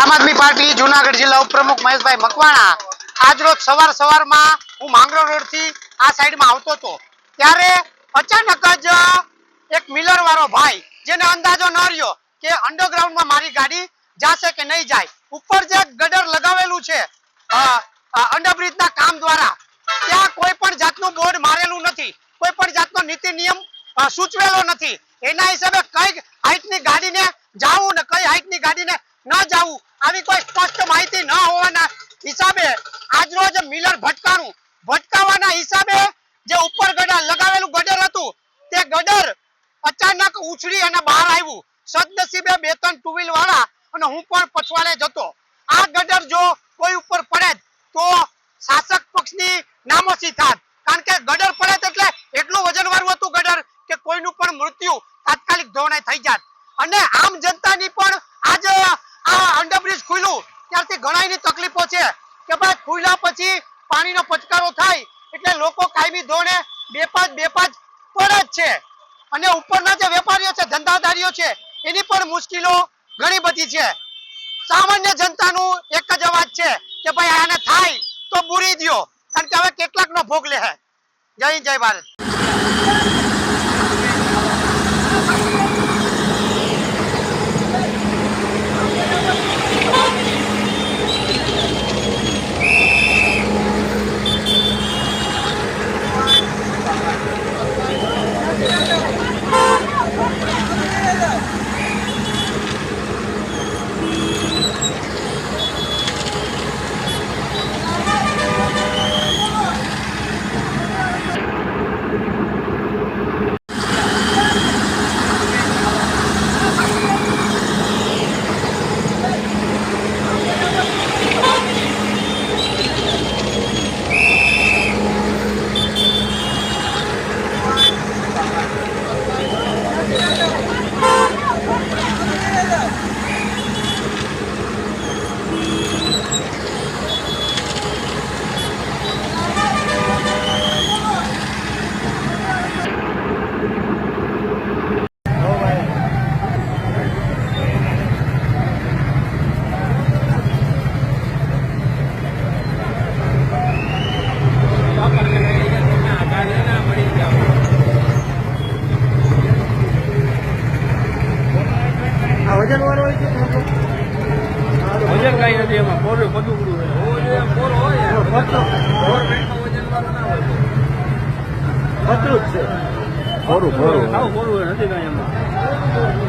આમ આદમી પાર્ટી, જુનાગઢ જિલ્લા ઉપપ્રમુખ મહેશભાઈ મકવાણા આજરોજ સવાર સવારમાં હું માંગરોળ રોડથી આ સાઈડમાં આવતો હતો. ત્યારે અચાનક જ એક મિલર વાળો ભાઈ, જેને અંદાજો ન રહ્યો કે અંડરગ્રાઉન્ડમાં મારી ગાડી જાશે કે નહીં જાય, ઉપર જે ગડર લગાવેલું છે અંડરબ્રિજના કામ દ્વારા, ત્યાં કોઈ પણ જાતનું બોર્ડ મારેલું નથી, કોઈ પણ જાતનો નીતિ નિયમ સૂચવેલો નથી. એના હિસાબે કઈ હાઈટની ગાડીને જાવું ને કઈ હાઈટની ગાડીને ન જવું આવી કોઈ સ્પષ્ટ માહિતી ન હોવાના હિસાબે આજરોજ મિલર ભટકાણું. ભટકાવાના હિસાબે જે ઉપર ગટર લગાવેલું ગડર હતું, તે ગડર અચાનક ઉછળી અને બહાર આવ્યું. સદનસીબે બે ત્રણ ટુ વ્હીલ વાળા અને હું પણ પછવાડે જતો. આ ગડર જો કોઈ ઉપર પડે તો શાસક પક્ષની નામોશી થાત. કારણ કે ગડર પડે એટલે એટલું વજન વાળું હતું ગડર કે કોઈનું પણ મૃત્યુ તાત્કાલિક ધોરણે થઈ જાત. અને આમ જનતાની પણ ખુલ્યું ત્યારથી ઘણાની તકલીફો છે કે ભાઈ ખુલ્યા પછી પાણીનો પચકારો થાય એટલે લોકો કાયમી ધોરણે બે પાંચ બે પાંચ પર જ છે. અને ઉપરના જે વેપારીઓ છે, ધંધાધારીઓ છે, એની પણ મુશ્કેલીઓ ઘણી બધી છે. સામાન્ય જનતાનું એક જ અવાજ છે કે ભાઈ આને થાય તો બુરી દો કારણ કે હવે કેટલાકનો ભોગ લે જય જય ભારત આ વજન વાળો હોય છે વજન એમાં બધું બધું હોય. પોર હોય. પતલું જ છે. સાવ પોરું હોય નથી કાંઈ એમાં.